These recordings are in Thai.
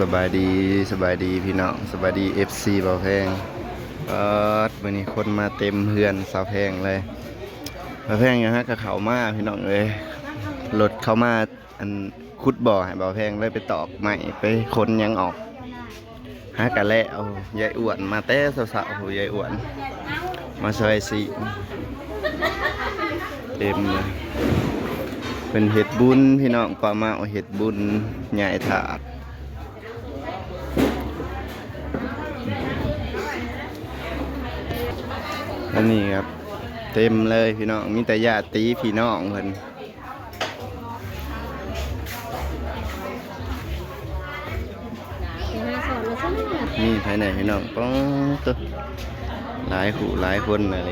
สบายดีสบายดีพี่น้องสบายดี FC เบาแพงเออวันนี้คนมาเต็มเฮือนสาวแพงเลยเบาแพงอย่างฮะกับเขามาพี่น้องเลยรถเขามาอันคุดบ่อให้เบาแพงเลยไปตอกใหม่ไปคนยังออกหากะแล้วยายอ้วนมาแต่สาวๆโหยายอ้วน มาซอยสีเต็มเลยเป็นเห็ดบุญพี่น้องก็มาเอาเห็ดบุญใหญ่ถาด อันนี้ครับ เต็มเลยพี่น้องมีแต่ญาติพี่น้องเพิ่นนี่ภายในพี่น้องป้องตัวหลายขู่หลายคนอะไร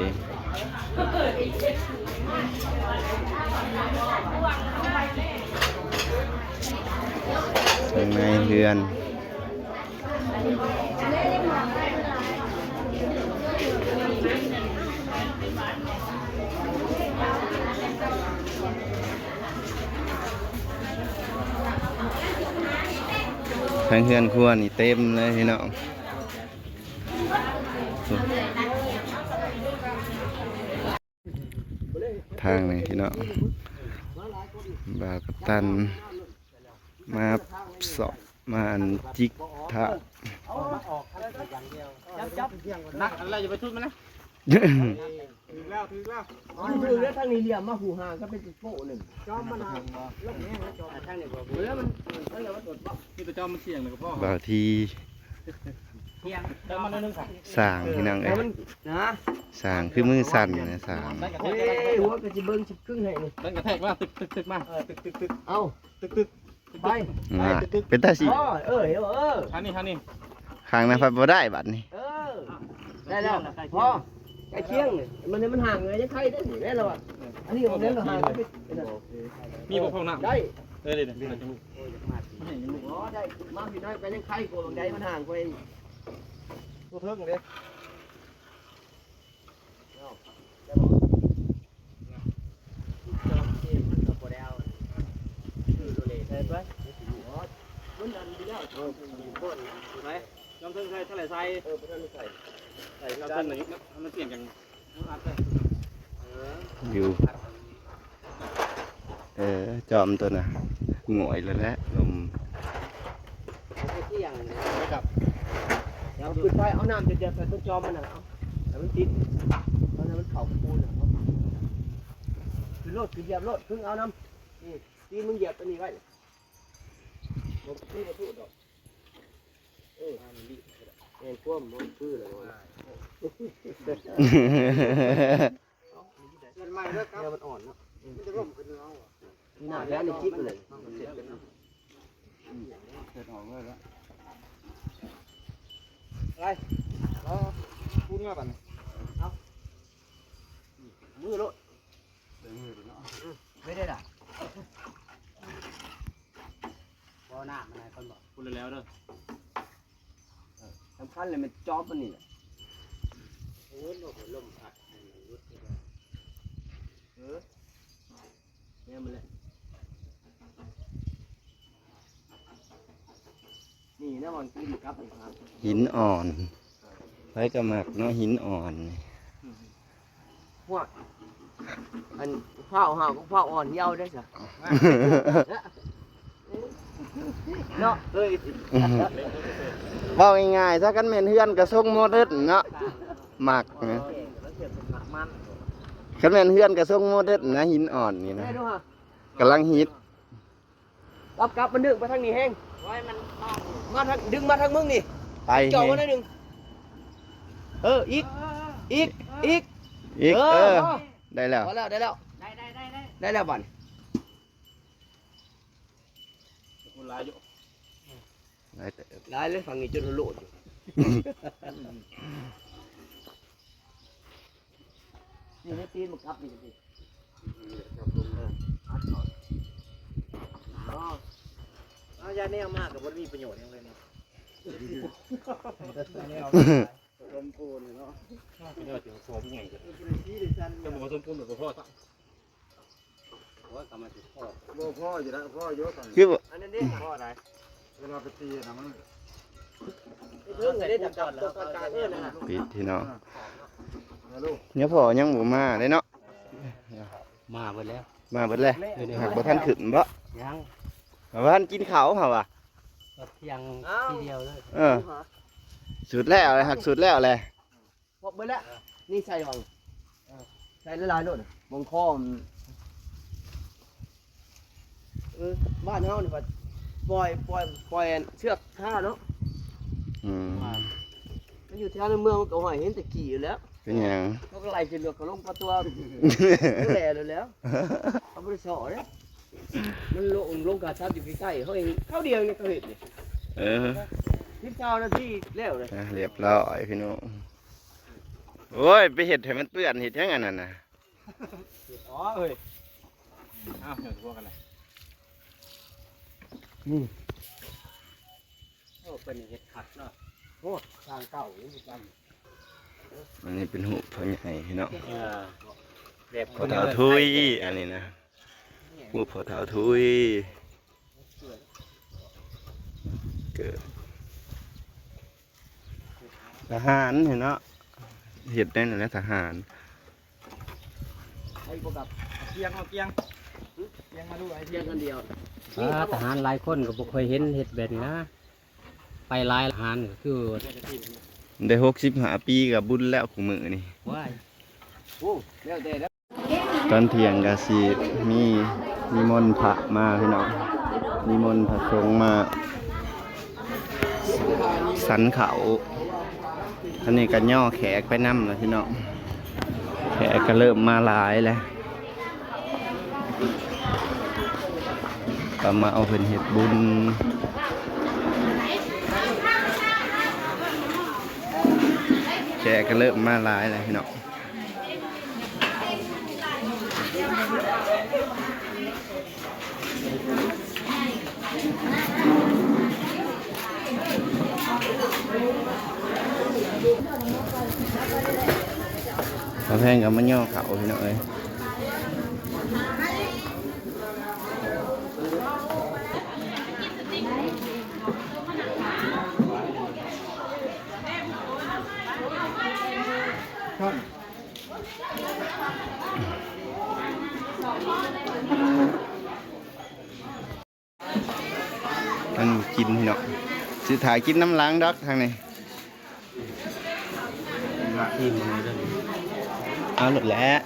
ข้างในเรือน ทางเฮือนครัวนี่เต็มเลยพี่น้องทางนี้พี่น้องบาวกัปตัน มาสอบมาอันจิกทะนักอะไรอย่าไปทุบมันนะ ถือแล้วทางนี้เหลี่ยมมาหูหางก็เป็นโป้หนึ่งจอมมันหักลงแห้งแล้วจอมทางนี้บ่แล้วมันมันแล้วมันตดบ่นี่ตัวจอมมันเสี่ยงเลยกับพ่อบ่าวทีเที่ยงเติมมันนึงค่ะสร้างพี่น้องเอ้ยมันนะสร้างคือมือสั่นนะสร้างได้กระแทเฮ้กยหัวก็สิเบิ่งสิครึ่งให้นี่ได้กระแทกมาตึกตึกตึกมาตึกตึกตึกเอ้าตึกตึกไปว่าเป็นตาสิอ๋อเออเออท่านี่ท่านี่ Ờ, ข้างนั้นพับบ่ได้บัดนี้เออได้แล้วพอ ใกล้เคียงนี่มันมันห่างเลยยังไข่ได้นี่แม่เราอะอันนี้ผมเล่นเราห่างก็เป็นมีบ่พ่อน้ำได้เออเดี๋ยวเดี๋ยวจมูกอ๋อได้มาพี่น้อยไปยังไข่โกลงใดมันห่างไปตัวเทิงเลยมันดันไปแล้วเออไห นจอมเทิงใส่เท่าไหร่ใส่เออไปทางนี้ใส่ใส่จอมเทิงไหนมันเสี่ยงอย่างอัดเลยอยู่เออจอมตัวน่ะหงอยแล้วแหละลมเที่ยงไปกับเอาขึ้นไปเอาน้ำเดือดๆใส่ต้นจอมมันน่ะเอาแต่มันติดตอนนั้นมันเข่าปูนอะเอาคือรถคือเหยียบรถเพิ่งเอาน้ำนี่ตีนมึงเหยียบตัวนี้ไว้ผมนี่ก็พูดดอก เออเอ็นท่วมมันคือเลยเงินใหม่ด้วยครับมันอ่อนเนาะมันจะร่มขึ้นเอานี่หน้าแล้วนี่จิ๊บเลยพูดง่ายป่ะมือรถไม่ได้ด่ะบ่หน้ามันอะไรคนบอกพูดแล้วเด้อ สำคัญเลยมันจอบมันนี่แหละเออเนี่ยมันเลยนี่นะมันคืออยู่กับนี่ครับหินอ่อนไว้กระหมักเนาะหินอ่อนนี่พวกอันเผาเห่าก็เผาอ่อนเยาว์ได้จ้ะ เนาะเอ้ยเว้าง่ายๆถ้ากันแม่นเฮือนก็ส่งโมเดิร์นเนาะหมักนะมันคันแม่นเฮือนก็ส่งโมเดิร์นนะหินอ่อนนี่นะได้ดูฮะกำลังฮิตกลับกลับมันดึงมาทางนี้แห้งมาทางดึงมาทางมึงนี่ไปจ่อแฮมาได้หนึ่งเอออีกอีกอีกอีกเอเอออได้แล้วพอแล้วได้แล้วได้ได้ได้ได้แล้วบัน พูด ลายอยู่ได้เติบได้เลยฝั่งนี้จนโลดอยู่นี่ให้ตีนมันกลับนี่สิอ๋อเอายาแนวมากกับว่ามีประโยชน์ยังเลยเนี่ยสมปูนเนาะเนี่ยถึงสมไงจะบอกสมปูนแบบพ่อตั้ง ว่ากำลังติดพ่อบ่พ่ออยู่แล้วพ่อเยอะกันคือบ่อันนั้นดิพ่อไหนเวลาไปตีนะมันเรื่องได้จับจับตัวกลางเอื้อนนะปิดพี่น้องนะลูกเนี่ยพอยังบ่มาเลยเนาะมาหมดแล้ว มาเบิดเลยหากบ่ทันขึ้นบ่ยังบ่ทันกินข้าวเหรอวะก็เที่ยงทีเดียวเลยเออสุดแล้วเลยหักสุดแล้วเลยพบไปแล้วนี่ใส่หวังใส่ละลายโน่นมงคอม เออบ้านเฮานี่ว่าปล่อยปล่อยปล่อยเชือกท่าเนาะอืมมันอยู่แถวในเมืองมันก็หอยเห็นแต่กี่อยู่แล้วเป็นหยังเขาก็ไล่จะเลือกเขาลงประตูก็แหล่เลยแล้วเขาไม่ได้สอนเนี่ยมันลงลงกาชับอยู่ใกล้ๆเขาเองเข้าเดียวเนี่ยเขาเห็นนี่เออทิพเจ้าหน้าที่แล้วเลยอะเรียบร้อยพี่น้องโอ้ย ไปเห็ดให้มันเปื้อนเห็ดยังไงนั่นน่ะ อ๋อเอ้ย อ้าวเดี๋ยวพวกกันเลย โอ้เป็นเห็ดขัดเนาะโอ้ทางเก่าอยู่ประจอันนี้เป็นหูพ่อใหญ่พี่น้องเออแบบพ่อเท้าทุยอันนี้นะหูพ่อเท้าทุยเกิดทหารเห็นเนาะเห็ดได้นั่นแหละทหารำไอ้พวกกับเกียงเอาเกียง เกียงมาดูไอ้เพียงกันเดียวอ่าทหารหลายคนก็บ่เคยเห็นเห็ดแบบนี้นะ ไปหลายทหารก็คือได้หกสิบห้าปีกับบุญแล้วขู่มือนี่ว่ายโอ้แล้วแต่แล้วตอนเที่ยงกาสีมีมีมนต์พระมาพี่น้องมีมนต์พระสงฆ์มา สันเขาท่านนี้ก็ย่อแขกไปนั่มแล้วพี่น้องแขกก็เริ่มมาหลายแล้ว ก็มาเอาเป็นเห็ดบุญแขกก็เริ่มมาหลายแล้วพี่น้องพอแพงกับมันย่อเขาพี่น้องเอ้ย มันกินเนาะสิถ่ายกินน้ำล้างดอกทางนี้ทีมมันเลยเอาหลุดแล้ว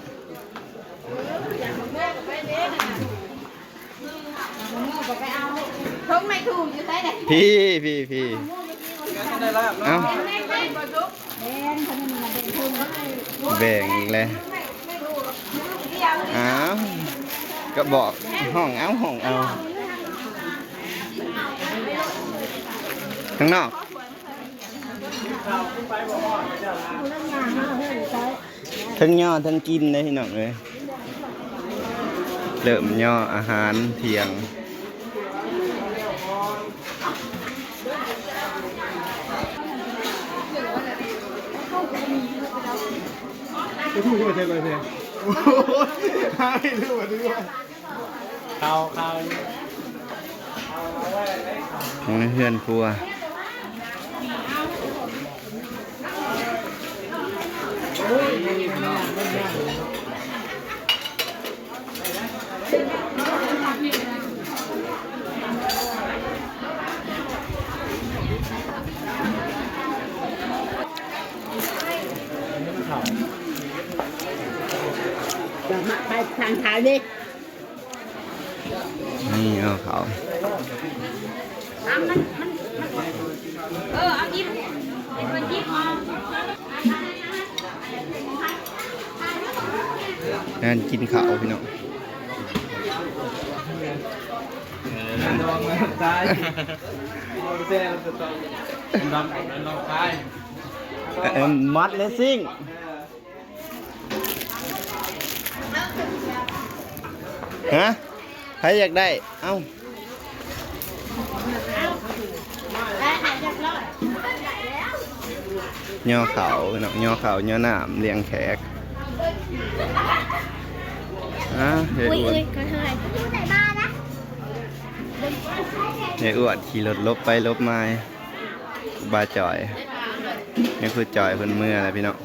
ทุกไม่ถูกอยู่ใต้ไหนพี่พี่พี่เอาแบ่งอีกแล้วอ้าวก็บอกห้องเอาห้องเอา ข้างนอกทั้งย่อทั้งกินเลยพี่น้องเลยเริ่มย่ออาหารเที่ยงไปถูกไปเทไปเทโอ้ยหาไม่รู้มาด้วยข้าวข้าวของในเพื่อนครัว ไปทางเท้าดินี่เอาเขาอะมันมันมัน เออเอายิ้มเป็นคนยิ้มมอ งงานกินข้าวพี่น้องลองมาตายเอาไปเซ่เราจะต้องลองลองตายเอ็มมัดเลสซิ่งฮะใครอยากได้ เอ้าแล้วหายจากรอดย่อเขาพี่น้องย่อเขาย่อหนามเลี้ยงแขก อะเฮ้ยอุ้ยอ้วนอุ้ยกระเทยอยู่ไหนบ้านนะเนี่ยอ้วนขี่รถลบไปลบมาบาจ่อยนี่คือจ่อยเพิ่นเมื่ออะไรพี่น้อง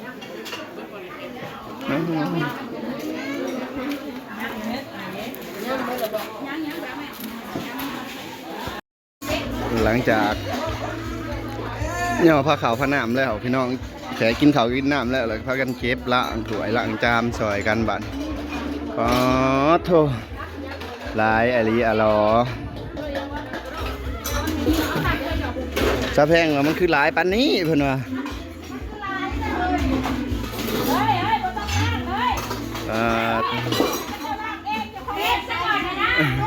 หลังจากเนี่ยพาเขาวพาน้ำแล้วพี่น้อง แขกินเขาวกินน้ำแล้วแล้วพากันเก็บล้างถ้วยล้างจามซอยกันบัดอ๋อโถหลายอลีอะลอซาแพงว่ามันคือหลายปันนี้เพิ่นว่าเฮ้ยเฮ้ยบ่ต้อง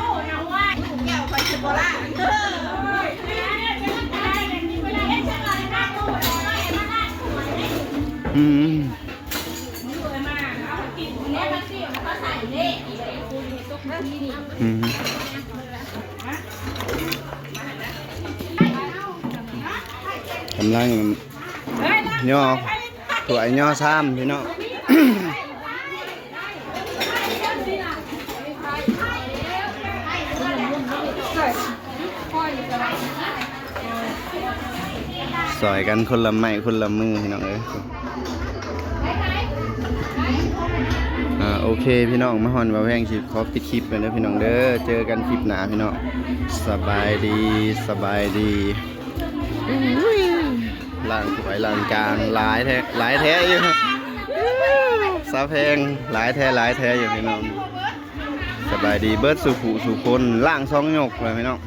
ที่นี่อืมกำลังเฮ้ยล้างย่อตัวไอ้ย่อซ้ำพี่น้องสอยกันคนละไม้คนละมือพี่น้องเอ้ย เคพี่น้องมาฮอนว่าแพงสิขอปิดคลิปกันเด้อพี่น้องเด้อเจอกันคลิปหนาพี่น้องสบายดีสบายดีล่างถวยล่างกลางหลายแท้หลายแท้อยู่สาแพงหลายแท้หลายแท้อยู่พี่น้องสบายดีเบิร์ดสุขุสุคนล่างสองหยกเลยพี่น้อง